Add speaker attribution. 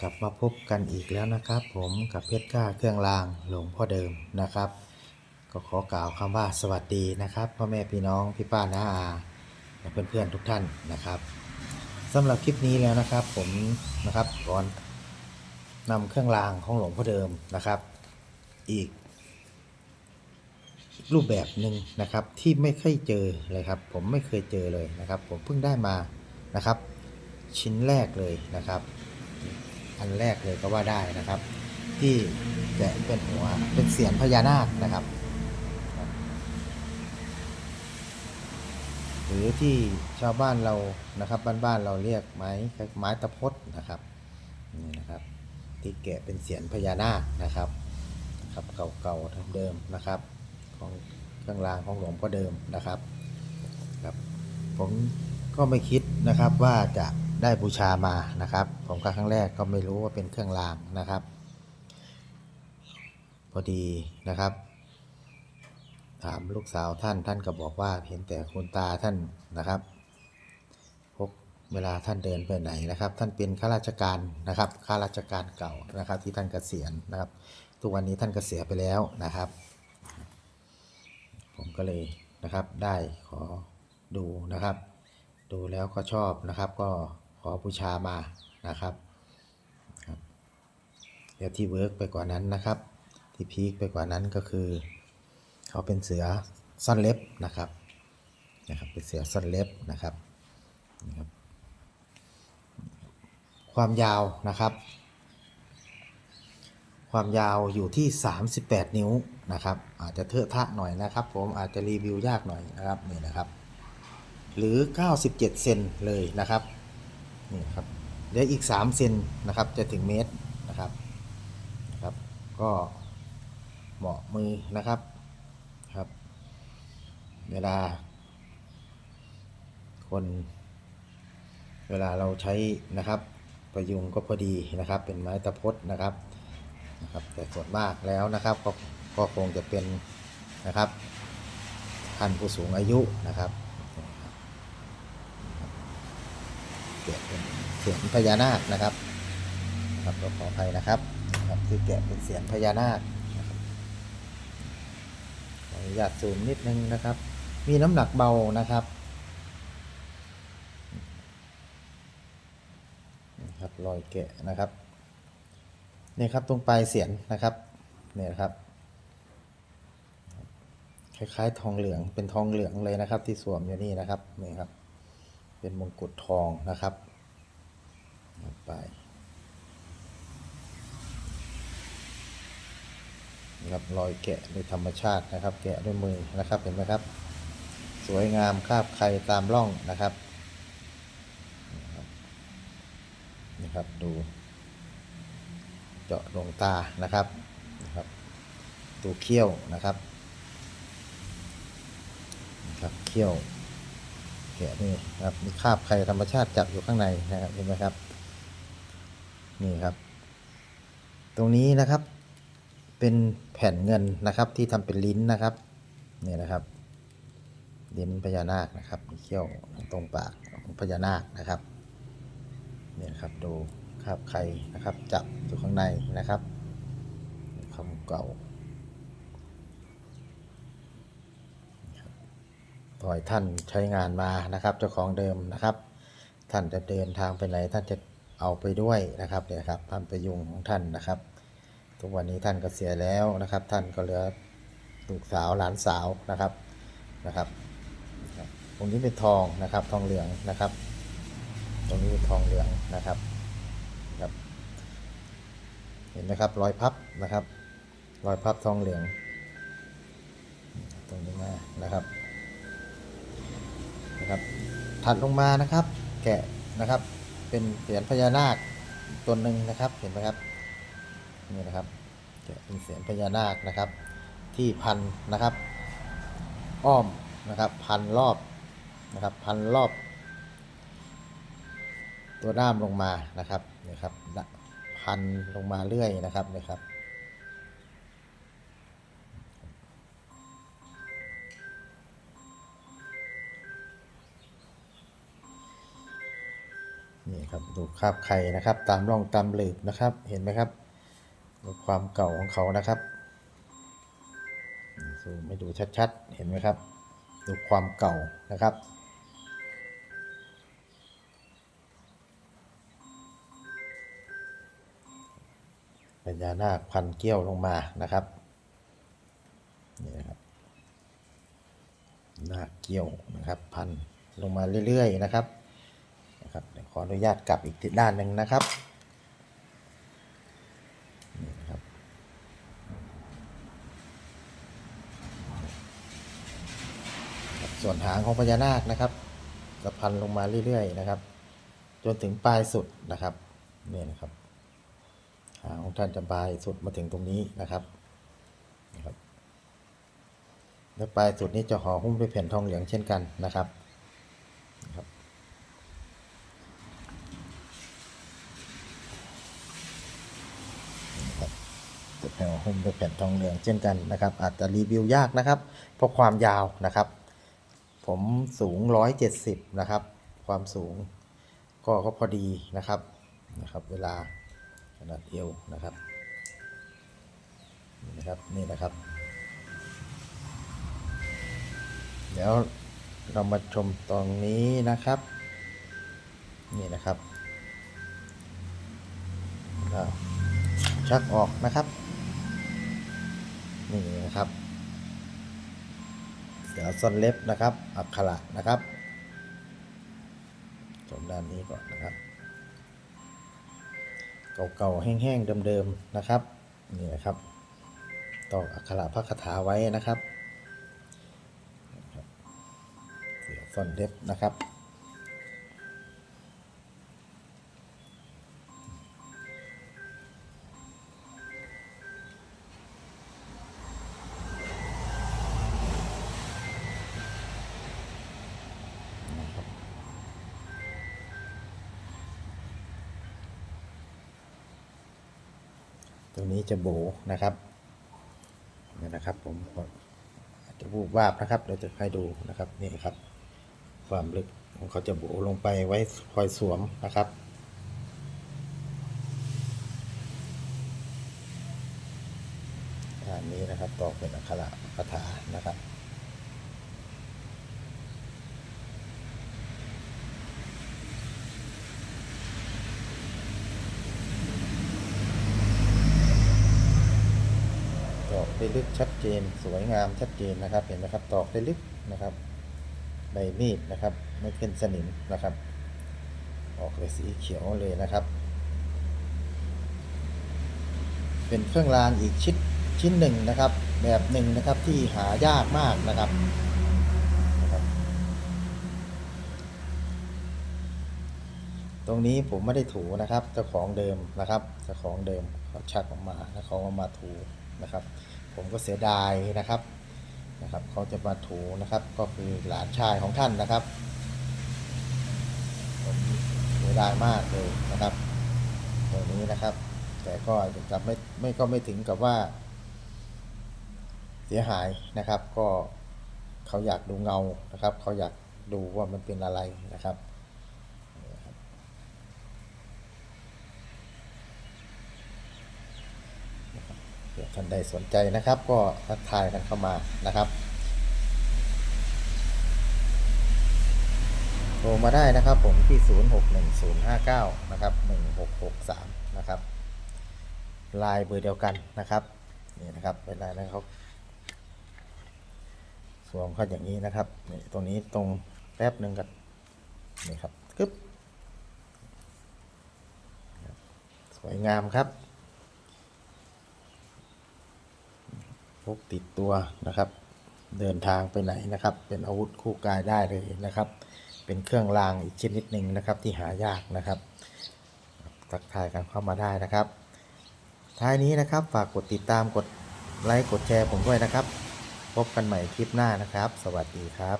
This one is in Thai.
Speaker 1: กลับมาพบกันอีกแล้วนะครับ ผมกับเพชรกล้าเครื่องรางหลวงพ่อเดิมนะครับ ก็ขอกล่าวคำว่าสวัสดีนะครับพ่อแม่พี่น้องพี่ป้าน้าอาและเพื่อนๆทุกท่านนะครับสำหรับคลิปนี้แล้วนะครับ ผมนะครับก่อนนำเครื่องรางของหลวงพ่อเดิมนะครับ อีก รูปแบบหนึ่งนะครับที่ไม่เคยเจอเลยครับ ผมไม่เคยเจอเลยนะครับ ผมเพิ่งได้มานะครับ ชิ้นแรกเลยนะครับ อันแรกเลยก็ว่าได้นะครับ ที่แกะเป็นหัวเป็นเสียนพญานาคนะครับ หรือที่ชาวบ้านเรานะครับบ้านๆเราเรียกไม้ไม้ตะพดนะครับนี่นะครับ ที่แกะเป็นเสียนพญานาคนะครับครับเก่าๆเดิมนะครับ ของเครื่องรางของหลวงพ่อเดิมนะครับครับ ผมก็ไม่คิดนะครับว่าจะ ได้บูชามานะครับ ผมก็ครั้งแรกก็ไม่รู้ว่าเป็นเครื่องรางนะครับ พอดีนะครับ ถามลูกสาวท่านท่านก็บอกว่าเห็นแต่คุณตาท่านนะครับพกเวลาท่านเดินไปไหนนะครับ ท่านเป็นข้าราชการนะครับข้าราชการเก่านะครับ ที่ท่านเกษียณนะครับ ทุกวันนี้ท่านเกษียณไปแล้วนะครับ ผมก็เลยนะครับได้ขอดูนะครับดูแล้วก็ชอบนะครับก็ อบูชามานะครับครับเดี๋ยวที่เวิร์กไปกว่านั้นนะครับ ที่พีคไปกว่านั้นก็คือ เขาเป็นเสือซ่อนเล็บนะครับนะครับเป็นเสือซ่อนเล็บนะครับนะครับความยาวนะครับ ความยาวอยู่ที่ 38 นิ้วนะครับ อาจจะเทอะทะหน่อยนะครับ ผมอาจจะรีวิวยากหน่อยนะครับนี่นะครับ หรือ 97 เซนเลยนะครับ นี่ครับเดี๋ยวอีก 3 เซนนะครับจะถึงเมตรนะครับนะครับ ก็เหมาะมือนะครับครับ เวลา คน เวลาเราใช้นะครับ ประยุงก็พอดีนะครับ เป็นไม้ตะพดนะครับนะครับ แต่ส่วนมากแล้วนะครับก็ก็คงจะเป็นนะครับท่านผู้สูงอายุนะครับ เกะเป็นเสียงพญานาคนะครับครับก็ขออภัยนะครับครับที่แกะเป็นเสียงพญานาคนะครับขออนุญาตซูมนิดนึงนะครับ มีน้ำหนักเบานะครับนี่ครับรอยแกะนะครับนี่ครับตรงปลายเสียนนะครับเนี่ยนะครับ คล้ายๆทองเหลืองเป็นทองเหลืองเลยนะครับ ที่สวมอยู่นี่นะครับนี่ครับ เป็นมงกุฎทองนะครับไปนะครับรอยแกะโดยธรรมชาตินะครับ แกะด้วยมือนะครับเห็นไหมครับ สวยงามคาบใครตามร่องนะครับนี่ครับดู เจาะดวงตานะครับนะครับตัวเขี้ยวนะครับนะครับเขี้ยว แกะนี่ครับมีคราบไข่ธรรมชาติจับอยู่ข้างในนะครับเห็นไหมครับ นี่ครับ ตรงนี้นะครับ เป็นแผ่นเงินนะครับ ที่ทำเป็นลิ้นนะครับนี่นะครับ ลิ้นพญานาคนะครับมีเขี้ยวตรงปากของพญานาคนะครับนี่นะครับดูคราบไข่นะครับ จับอยู่ข้างในนะครับคำเก่า ปล่อยท่านใช้งานมานะครับ เจ้าของเดิมนะครับ ท่านจะเดินทางไปไหนท่านจะเอาไปด้วยนะครับเนี่ยครับท่านประยุงของท่านนะครับ ทุกวันนี้ท่านก็เสียแล้วนะครับ ท่านก็เหลือลูกสาวหลานสาวนะครับนะครับตรงนี้เป็นทองนะครับ ทองเหลืองนะครับ ตรงนี้เป็นทองเหลืองนะครับครับ เห็นไหมครับรอยพับนะครับ รอยพับทองเหลือง ตรงนี้มานะครับ นะครับถัดลงมานะครับ แกะนะครับ เป็นเสียนพญานาคตัวหนึ่งนะครับ เห็นไหมครับนี่นะครับแกะเป็นเสียนพญานาคนะครับ ที่พันนะครับ อ้อมนะครับ พันรอบนะครับ พันรอบ ตัวด้ามลงมานะครับนี่ครับพันลงมาเรื่อยนะครับนี่ครับ นี่ครับดูคราบไข่นะครับ ตามร่องตามหลืบนะครับ เห็นไหมครับดูความเก่าของเขานะครับซูมให้ดูชัดๆ เห็นไหมครับ ดูความเก่านะครับพญานาคพันเกี้ยวลงมานะครับนี่นะครับนาคเกี้ยวนะครับ พันลงมาเรื่อยๆนะครับนะครับเดี๋ยวข ออนุญาตกลับอีกด้านหนึ่งนะครับส่วนหางของพญานาคนะครับจะพันลงมาเรื่อยๆนะครับ จนถึงปลายสุดนะครับนี่นะครับหางของท่านจะปลายสุดมาถึงตรงนี้นะครับนะครับและปลายสุดนี้จะห่อหุ้มด้วยแผ่นทองเหลืองเช่นกันนะครับนะครับ จะห่อหุ้มด้วยแผ่นทองเหลืองเช่นกันนะครับ อาจจะรีวิวยากนะครับ เพราะความยาวนะครับ ผมสูง 170 นะครับ ความสูงก็ก็พอดีนะครับนะครับ เวลาขนาดเอวนะครับนี่นะครับนี่นะครับ เดี๋ยวเรามาชมตรงนี้นะครับ นี่นะครับชักออกนะครับ นี่นะครับเสือส้นเล็บนะครับ อักขระนะครับชมด้านนี้ก่อนนะครับ เก่าๆแห้งๆเดิมๆนะครับนี่นะครับตอกอักขระพระคาถาไว้นะครับ เสือส้นเล็บนะครับ ตัวนี้จะโบนะครับนี่นะครับผมอาจจะวูบวาบนะครับเราจะให้ดูนะครับนี่ครับ ความลึกของเขาจะโบลงไปไว้คอยสวมนะครับอันนี้นะครับต่อเป็นอักขระคาถานะครับ ตอก ได้ลึกชัดเจน สวยงามชัดเจนนะครับ เห็นไหมครับตอกได้ลึกนะครับใบมีดนะครับไม่เป็นสนิมนะครับ ออกเลยสีเขียวเลยนะครับ เป็นเครื่องรางอีกชิ้นชิ้นหนึ่งนะครับ แบบหนึ่งนะครับที่หายากมากนะครับนะครับตรงนี้ผมไม่ได้ถูนะครับเจ้าของเดิมนะครับเจ้าของเดิมเขาชักออกมาแล้วเขาก็มาถูนะครับ ผมก็เสียดายนะครับนะครับเขาจะมาถูนะครับก็คือหลานชายของท่านนะครับผมเสียดายมากเลยนะครับตรงนี้นะครับ แต่ก็จะไม่ไม่ก็ไม่ถึงกับว่า เสียหายนะครับ ก็เขาอยากดูเงานะครับ เขาอยากดูว่ามันเป็นอะไรนะครับ เผื่อ ท่านใดสนใจนะครับ ก็ทักทายกันเข้ามานะครับโทรมาได้นะครับผมที่ 061059 นะครับ 1663 นะครับลายเบอร์เดียวกันนะครับนี่นะครับเป็นลน์นะครับสวมเข้าอย่างนี้นะครับนี่ตรงนี้ตรงแป๊บหนึ่งกันนี่ครับกึ๊บสวยงามครับ พกติดตัวนะครับ เดินทางไปไหนนะครับ เป็นอาวุธคู่กายได้เลยนะครับ เป็นเครื่องรางอีกชนิดหนึ่งนะครับที่หายากนะครับทักทายกันเข้ามาได้นะครับ ท้ายนี้นะครับฝากกดติดตามกดไลค์กดแชร์ผมด้วยนะครับ พบกันใหม่คลิปหน้านะครับ สวัสดีครับ